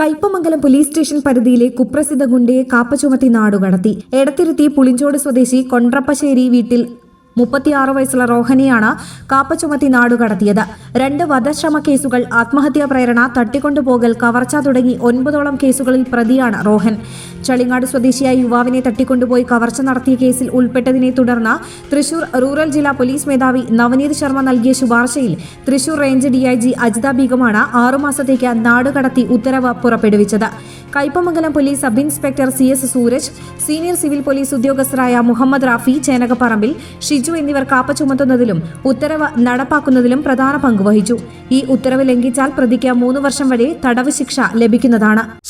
Kaipamangalam police station പരിധിയിലെ കുപ്രസിദ്ധ ഗുണ്ടയെ കാപ്പ ചുമത്തി നാടുകടത്തി. എടത്തിരുത്തി പുളിഞ്ചോട് സ്വദേശി കൊണ്ട്രപ്പശ്ശേരി വീട്ടിൽ മുപ്പത്തിയാറ് വയസ്സുള്ള റോഹനെയാണ് കാപ്പ ചുമത്തി നാടുകടത്തിയത് രണ്ട് വധശ്രമ കേസുകൾ ആത്മഹത്യാ പ്രേരണ തട്ടിക്കൊണ്ടുപോകൽ കവർച്ച തുടങ്ങി ഒൻപതോളം കേസുകളിൽ പ്രതിയാണ് റോഹൻ ചളിങ്ങാട് സ്വദേശിയായ യുവാവിനെ തട്ടിക്കൊണ്ടുപോയി കവർച്ച നടത്തിയ കേസിൽ ഉൾപ്പെട്ടതിനെ തുടർന്ന് തൃശൂർ റൂറൽ ജില്ലാ പോലീസ് മേധാവി നവനീത് ശർമ്മ നൽകിയ ശുപാർശയിൽ തൃശൂർ റേഞ്ച് ഡിഐജി അജിത ബീഗമാണ് ആറുമാസത്തേക്ക് നാടുകടത്തി ഉത്തരവ് പുറപ്പെടുവിച്ചത്. Kaipamangalam police sub inspector C S Sooraj senior civil police ഉദ്യോഗസ്ഥരായ Muhammad Rafi ചേനകപ്പറമ്പിൽ ഷിജു എന്നിവർ കാപ്പ ചുമത്തുന്നതിലും ഉത്തരവ് നടപ്പാക്കുന്നതിലും പ്രധാന പങ്കുവഹിച്ചു ഈ ഉത്തരവ് ലംഘിച്ചാൽ പ്രതിക്ക് മൂന്ന് വർഷം വരെ തടവ് ശിക്ഷ ലഭിക്കുന്നതാണ്.